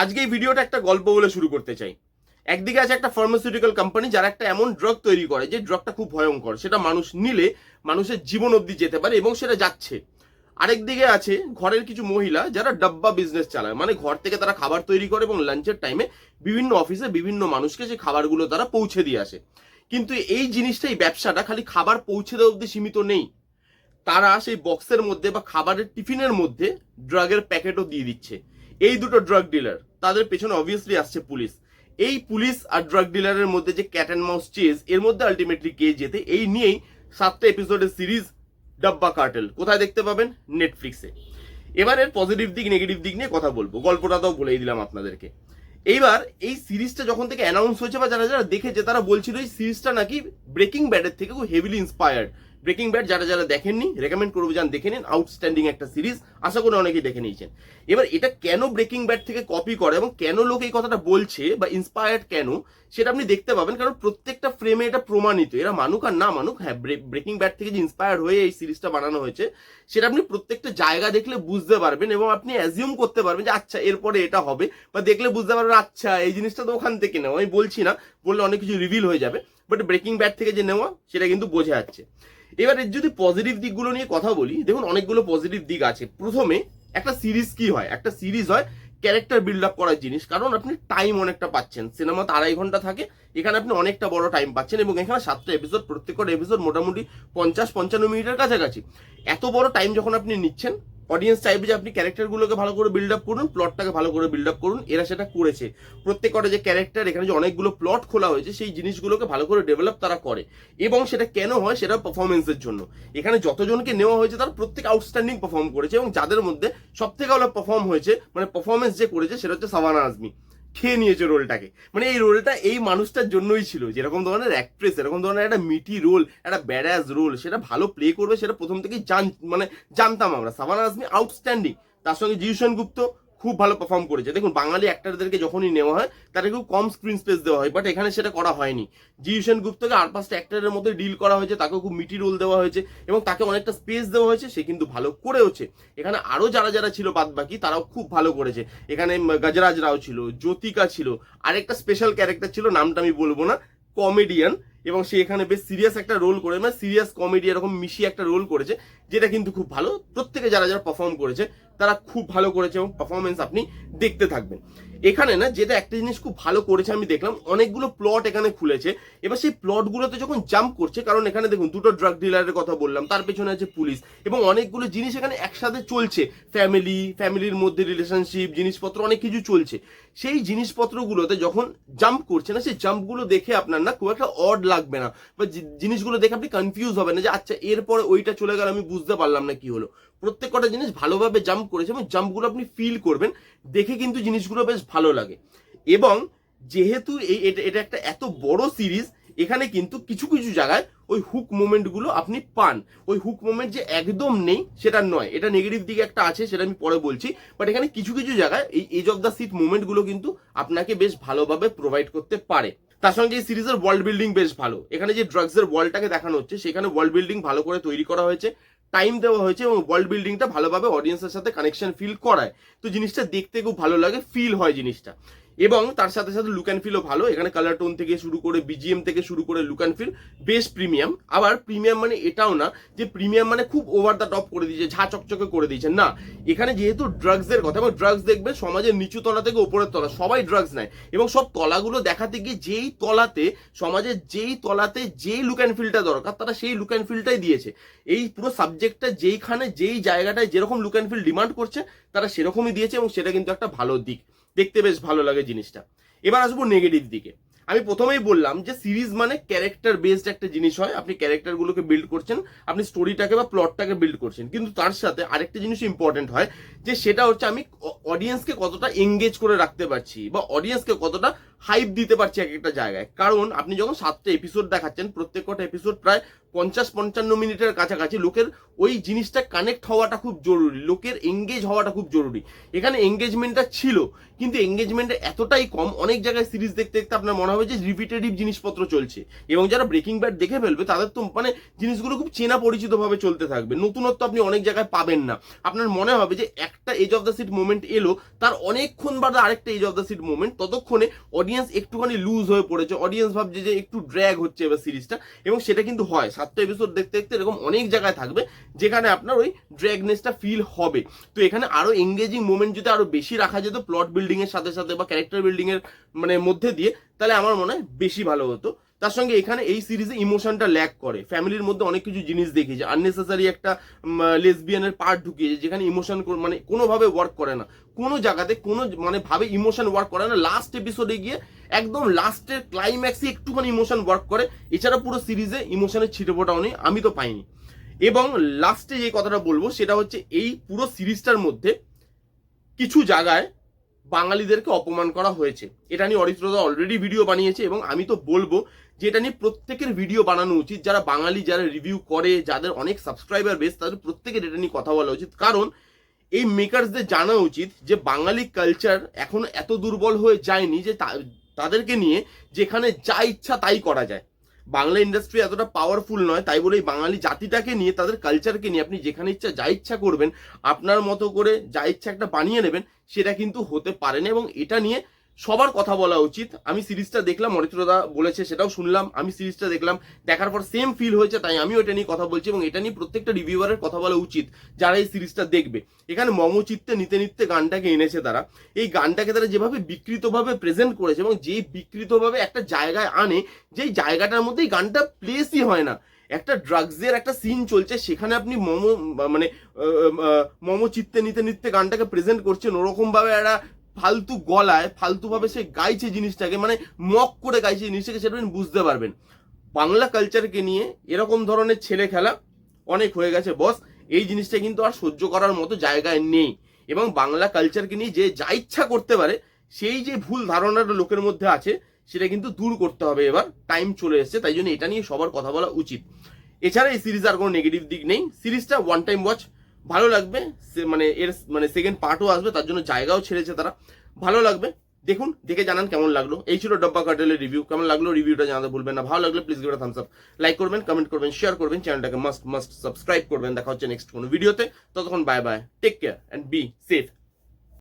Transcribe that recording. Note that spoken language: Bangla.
আজকে এই ভিডিওটা একটা গল্প বলে শুরু করতে চাই। একদিকে আছে একটা ফার্মাসিউটিক্যাল কোম্পানি যারা একটা এমন ড্রাগ তৈরি করে যে ড্রাগটা খুব ভয়ঙ্কর, সেটা মানুষ নিলে মানুষের জীবন অবধি যেতে পারে এবং সেটা যাচ্ছে। আরেক দিকে আছে ঘরের কিছু মহিলা যারা ডাব্বা বিজনেস চালায় মানে ঘর থেকে তারা খাবার তৈরি করে এবং লাঞ্চের টাইমে বিভিন্ন অফিসে বিভিন্ন মানুষকে সেই খাবারগুলো তারা পৌঁছে দিয়ে আসে। কিন্তু এই জিনিসটা, এই ব্যবসাটা খালি খাবার পৌঁছে দেওয়া অবধি সীমিত নেই। তারা সেই বক্সের মধ্যে বা খাবারের টিফিনের মধ্যে ড্রাগের প্যাকেটও দিয়ে দিচ্ছে। এই দুটো ড্রাগ ডিলার তাদের পেছনে অবভিয়াসলি আসছে পুলিশ। এই পুলিশ আর ড্রাগ ডিলারের মধ্যে যে ক্যাট অ্যান্ড মাউস চেজ এর মধ্যে আলটিমেটলি কে যেতে, এই নিয়েই সাতটা এপিসোডের সিরিজ ডাব্বা কার্টেল কোথায় দেখতে পাবেন? নেটফ্লিক্সে এবার এর পজিটিভ দিক নেগেটিভ দিক নিয়ে কথা বলব। গল্পটাও বলেই দিলাম আপনাদেরকে। এইবার এই সিরিজটা যখন থেকে অ্যানাউন্স হয়েছে বা যারা যারা দেখেছে, তারা বলছিল এই সিরিজটা নাকি ব্রেকিং ব্যাডের থেকে খুব হেভিলি ইন্সপায়ার্ড ব্রেকিং ব্যাড যারা যারা দেখেননি রেকমেন্ড করব যান দেখে নিন আউটস্ট্যান্ডিং একটা সিরিজ আশা করি অনেকেই দেখে নিয়েছেন। এবার এটা কেন ব্রেকিং ব্যাড থেকে কপি করে এবং কেন লোক এই কথাটা বলছে বা ইন্সপায়ার্ড কেন, সেটা আপনি দেখতে পাবেন, কারণ প্রত্যেকটা ফ্রেমে এটা প্রমাণিত। এরা মানুক আর না মানুক হ্যাঁ ব্রেকিং ব্যাড থেকে যে ইন্সপায়ার্ড হয়ে এই সিরিজটা বানানো হয়েছে, সেটা আপনি প্রত্যেকটা জায়গা দেখলে বুঝতে পারবেন এবং আপনি অ্যাজিউম করতে পারবেন যে আচ্ছা এরপরে এটা হবে। বা দেখলে বুঝতে পারবেন আচ্ছা এই জিনিসটা তো ওখান থেকে নেওয়া। আমি বলছি না, বললে অনেক কিছু রিভিল হয়ে যাবে বাট ব্রেকিং ব্যাড থেকে যে নেওয়া, সেটা কিন্তু বোঝা যাচ্ছে। এবার যদি পজিটিভ দিকগুলো নিয়ে কথা বলি, দেখুন অনেকগুলো পজিটিভ দিক আছে। প্রথমে একটা সিরিজ কি হয়? একটা সিরিজ হয় ক্যারেক্টার বিল্ড আপ করার জিনিস। কারণ আপনি টাইম অনেকটা পাচ্ছেন। সিনেমা তো আড়াই ঘণ্টা থাকে। এখানে আপনি অনেকটা বড় টাইম পাচ্ছেন এবং এখানে সাতটা এপিসোড প্রত্যেকটা এপিসোড মোটামুটি পঞ্চাশ পঞ্চান্ন মিনিটের কাছাকাছি। এত বড় টাইম যখন আপনি নিচ্ছেন অডিয়েন্স চাইবে যে আপনি ক্যারেক্টারগুলোকে ভালো করে বিল্ড আপ করুন প্লটটাকে ভালো করে বিল্ড আপ করুন, এরা সেটা করেছে। প্রত্যেকটা যে ক্যারেক্টার এখানে যে অনেকগুলো প্লট খোলা হয়েছে, সেই জিনিসগুলোকে ভালো করে ডেভেলপ তারা করে। এবং সেটা কেন হয়? সেটা পারফরমেন্সের জন্য। এখানে যতজনকে নেওয়া হয়েছে, তারা প্রত্যেক আউটস্ট্যান্ডিং পারফর্ম করেছে এবং যাদের মধ্যে সব থেকে ভালো পারফর্ম হয়েছে মানে পারফরমেন্স যে করেছে, সেটা হচ্ছে সাবানা আজমি খেয়ে নিয়েছে রোলটাকে। মানে এই রোলটা এই মানুষটার জন্যই ছিল। যেরকম ধরনের অ্যাক্ট্রেস এরকম ধরনের একটা মিটি রোল একটা ব্যারাজ রোল সেটা ভালো প্লে করবে, সেটা প্রথম থেকেই জান মানে জানতাম আমরা। সাবানা আজমি আউটস্ট্যান্ডিং তার সঙ্গে জিউশন গুপ্ত খুব ভালো পারফর্ম করেছে। দেখুন, বাঙালি অ্যাক্টারদেরকে যখনই নেওয়া হয় তাদেরকে খুব কম স্ক্রিন স্পেস দেওয়া হয় বাট এখানে সেটা করা হয়নি। জিউশন গুপ্তকে আর পাঁচটা অ্যাক্টারের মধ্যে ডিল করা হয়েছে, তাকেও খুব মিটি রোল দেওয়া হয়েছে, এবং তাকে অনেকটা স্পেস দেওয়া হয়েছে, সে কিন্তু ভালো করেওছে। এখানে আরও যারা যারা ছিল বাদ বাকি তারাও খুব ভালো করেছে। এখানে গজরাজ রাও ছিল, জ্যোতিকা ছিল, আরেকটা স্পেশাল ক্যারেক্টার ছিল, নামটা আমি বলব না কমেডিয়ান এবং সে এখানে বেশ সিরিয়াস একটা রোল করে মানে সিরিয়াস কমেডি এরকম মিশিয়ে একটা রোল করেছে, যেটা কিন্তু খুব ভালো। প্রত্যেকে যারা যারা পারফর্ম করেছে, তারা খুব ভালো করেছে এবং পারফরমেন্স আপনি দেখতে থাকবেন। এখানে না, যেটা একটা জিনিস খুব ভালো করেছে, আমি দেখলাম, অনেকগুলো প্লট এখানে খুলেছে। এবার সেই প্লটগুলোতে যখন জাম্প করছে, কারণ এখানে দেখুন, দুটো ড্রাগ ডিলারের কথা বললাম, তার পেছনে আছে পুলিশ এবং অনেকগুলো জিনিস এখানে একসাথে চলছে। ফ্যামিলি ফ্যামিলির মধ্যে রিলেশনশিপ জিনিসপত্র, অনেক কিছু চলছে। সেই জিনিসপত্রগুলোতে যখন জাম্প করছে না, সেই জাম্পগুলো দেখে আপনার না খুব একটা অড লাগবে না। বা জিনিসগুলো দেখে আপনি কনফিউজ হবেন না যে আচ্ছা এরপরে ওইটা চলে গেল, আমি বুঝতে পারলাম না কি হলো। প্রত্যেক কটা জিনিস ভালোভাবে জাম্প করেছে এবং জাম্পগুলো আপনি ফিল করবেন, দেখে কিন্তু জিনিসগুলো বেশ ভালো লাগে। এবং যেহেতু এই এটা একটা এত বড় সিরিজ এখানে কিন্তু কিছু কিছু জায়গায় ওই হুক মোমেন্টগুলো আপনি পান। ওই হুক মোমেন্ট যে একদম নেই, সেটা নয়। এটা নেগেটিভ দিকে একটা আছে, সেটা আমি পরে বলছি। বাট এখানে কিছু কিছু জায়গায় এই এজ অফ দ্য সিট মোমেন্টগুলো কিন্তু আপনাকে বেশ ভালোভাবে প্রোভাইড করতে পারে। তার সঙ্গে এই সিরিজের ওয়ার্ল্ড বিল্ডিং বেশ ভালো। এখানে যে ড্রাগসের ওয়ার্ল্ডটাকে দেখানো হচ্ছে, সেখানে ওয়ার্ল্ড বিল্ডিং ভালো করে তৈরি করা হয়েছে। টাইম দেওয়া হয়েছে এবং ওয়ার্ল্ড বিল্ডিংটা ভালোভাবে অডিয়েন্সের সাথে কানেকশন ফিল করায়। তো জিনিসটা দেখতে খুব ভালো লাগে ফিল হয় জিনিসটা। এবং তার সাথে সাথে লুক অ্যান্ড ফিলও ভালো। এখানে কালার টোন থেকে শুরু করে বিজিএম থেকে শুরু করে লুক অ্যান্ড ফিল বেশ প্রিমিয়াম আবার প্রিমিয়াম মানে এটাও না যে প্রিমিয়াম মানে খুব ওভার দ্য টপ করে দিয়েছে, ঝা চকচকে করে দিয়েছে। না, এখানে যেহেতু ড্রাগসের কথা, এবং ড্রাগস দেখবে সমাজের নিচু তলা থেকে উপরের তলা, সবাই ড্রাগস নেয়। এবং সব তলাগুলো দেখাতে গিয়ে যেই তলাতে, সমাজের যেই তলাতে যেই লুক অ্যান্ড ফিলটা দরকার, তারা সেই লুক অ্যান্ড ফিলটাই দিয়েছে। এই পুরো সাবজেক্টটা যেইখানে, যেই জায়গাটায় যেরকম লুক অ্যান্ড ফিল ডিমান্ড করছে, তারা সেরকমই দিয়েছে, এবং সেটা কিন্তু একটা ভালো দিক। দেখতে বেশ ভালো লাগে জিনিসটা। এবার আসব নেগেটিভ দিকে। আমি প্রথমেই বললাম যে সিরিজ মানে ক্যারেক্টার বেসড একটা জিনিস হয়। আপনি ক্যারেক্টারগুলোকে বিল্ড করছেন, আপনি স্টোরিটাকে বা প্লটটাকে বিল্ড করছেন। কিন্তু তার সাথে আরেকটা জিনিস ইম্পর্টেন্ট হয়, যে সেটা হচ্ছে আমি অডিয়েন্সকে কতটা এঙ্গেজ করে রাখতে পারছি বা অডিয়েন্সকে কতটা হাইপ দিতে পারছি এক একটা জায়গায়। কারণ আপনি যখন সাতটা এপিসোড দেখাচ্ছেন, প্রত্যেক কটা এপিসোড প্রায় পঞ্চাশ পঞ্চান্ন মিনিটের কাছাকাছি লোকের ওই জিনিসটা কানেক্ট হওয়াটা খুব জরুরি, লোকের এঙ্গেজ হওয়াটা খুব জরুরি। এখানে এঙ্গেজমেন্টটা ছিল, কিন্তু এঙ্গেজমেন্টটা এতটাই কম, অনেক জায়গায় সিরিজ দেখতে দেখতে আপনার মনে হবে যে রিপিটেটিভ জিনিসপত্র চলছে। এবং যারা ব্রেকিং ব্যাড দেখে ফেলবে, তাদের তো মানে জিনিসগুলো খুব চেনা পরিচিতভাবে চলতে থাকবে। নতুনত্ব আপনি অনেক জায়গায় পাবেন না। আপনার মনে হবে যে একটা edge of the seat moment এলো, তার অনেকক্ষণ বাদে আরেকটা edge of the seat moment ততক্ষণে অডিয়েন্স একটুখানি লুজ হয়ে পড়েছে অডিয়েন্স ভাবছে যে একটু ড্র্যাগ হচ্ছে এবার সিরিজটা এবং সেটা কিন্তু হয়। সাতটা এপিসোড দেখতে দেখতে এরকম অনেক জায়গায় থাকবে, যেখানে আপনার ওই ড্র্যাগনেসটা ফিল হবে। তো এখানে আরও এঙ্গেজিং মোমেন্ট যদি আরও বেশি রাখা যেত প্লট বিল্ডিং এর সাথে সাথে বা ক্যারেক্টার বিল্ডিং এর মানে মধ্যে দিয়ে, তাহলে আমার মনে হয় বেশি ভালো হতো। তার সঙ্গে এখানে এই সিরিজে ইমোশনটা ল্যাক করে। ফ্যামিলির মধ্যে অনেক কিছু জিনিস দেখিয়েছে। আননেসেসারি একটা লেসবিয়ানের পার্ট ঢুকিয়েছে, যেখানে ইমোশন মানে কোনোভাবে ওয়ার্ক করে না। কোনো জায়গাতে কোনো মানে ভাবে ইমোশন ওয়ার্ক করে না। লাস্ট এপিসোডে গিয়ে একদম লাস্টের ক্লাইম্যাক্সে একটুখানি ইমোশন ওয়ার্ক করে। এছাড়া পুরো সিরিজে ইমোশনের ছিটে ফোটাও নেই, আমি তো পাইনি। এবং লাস্টে যে কথাটা বলব, সেটা হচ্ছে এই পুরো সিরিজটার মধ্যে কিছু জায়গায় বাঙালিদেরকে অপমান করা হয়েছে। এটা নিয়ে অরিত্রদা অলরেডি ভিডিও বানিয়েছে এবং আমি তো বলব যে এটা নিয়ে প্রত্যেকের ভিডিও বানানো উচিত। যারা বাঙালি, যারা রিভিউ করে, যাদের অনেক সাবস্ক্রাইবার বেস তাদের প্রত্যেকের এটা নিয়ে কথা বলা উচিত। কারণ এই মেকারসদের জানা উচিত যে বাঙালি কালচার এখন এত দুর্বল হয়ে যায়নি যে তাদেরকে নিয়ে যেখানে যা ইচ্ছা তাই করা যায়। বাংলা ইন্ডাস্ট্রি এতটা পাওয়ারফুল নয়, তাই বলে এই বাঙালি জাতিটাকে নিয়ে, তাদের কালচারকে নিয়ে আপনি যেখানে ইচ্ছা, যা ইচ্ছা করবেন, আপনার মতো করে যা ইচ্ছা একটা বানিয়ে নেবেন, সেটা কিন্তু হতে পারে না এবং এটা নিয়ে সবার কথা বলা উচিত। আমি সিরিজটা দেখলাম অরিত্রদা বলেছে, সেটাও শুনলাম। আমি সিরিজটা দেখলাম, দেখার পর সেম ফিল হয়েছে, তাই আমিও এটা নিয়ে কথা বলছি এবং এটা নিয়ে প্রত্যেকটা রিভিউয়ারের কথা বলা উচিত, যারা এই সিরিজটা দেখবে। এখানে মমচিত্তে নিতে নিতে গানটাকে এনেছে তারা। এই গানটাকে তারা যেভাবে বিকৃতভাবে প্রেজেন্ট করেছে এবং যেই বিকৃতভাবে একটা জায়গায় আনে, যেই জায়গাটার মধ্যেই গানটা প্লেসই হয় না। একটা ড্রাগসের একটা সিন চলছে, সেখানে আপনি মম মানে মম চিত্তে নিতে নিতে গানটাকে প্রেজেন্ট করছেন, ওরকমভাবে একটা ফালতু গলায় ফালতু ভাবে সে গাইছে জিনিসটাকে মানে মক করে গাইছে জিনিসটাকে, সেটা বুঝতে পারবেন। বাংলা কালচারকে নিয়ে এরকম ধরনের ছেলে খেলা অনেক হয়ে গেছে বস এই জিনিসটা কিন্তু আর সহ্য করার মতো জায়গায় নেই। এবং বাংলা কালচারকে নিয়ে যে যা ইচ্ছা করতে পারে, সেই যে ভুল ধারণাটা লোকের মধ্যে আছে, সেটা কিন্তু দূর করতে হবে এবার। টাইম চলে এসেছে, তাই জন্য এটা নিয়ে সবার কথা বলা উচিত। এছাড়া এই সিরিজ আর কোনো নেগেটিভ দিক নেই। সিরিজটা ওয়ান টাইম ওয়াচ ভালো লাগবে। সে- মানে এর মানে সেকেন্ড পার্টও আসবে, তার জন্য জায়গাও ছেড়েছে তারা। ভালো লাগবে। দেখুন, দেখে জানান কেমন লাগল। এই ছিল ডব্বা কাটেলের রিভিউ কেমন লাগল রিভিউটা জানাতে ভুলবেন না। ভালো লাগলে please give thumbs up like করবেন কমেন্ট করবেন শেয়ার করবেন। চ্যানেলটাকে মাস্ট মাস্ট সাবস্ক্রাইব করবেন। দেখা হচ্ছে নেক্সট কোনো ভিডিওতে ততক্ষণ bye bye take care and be safe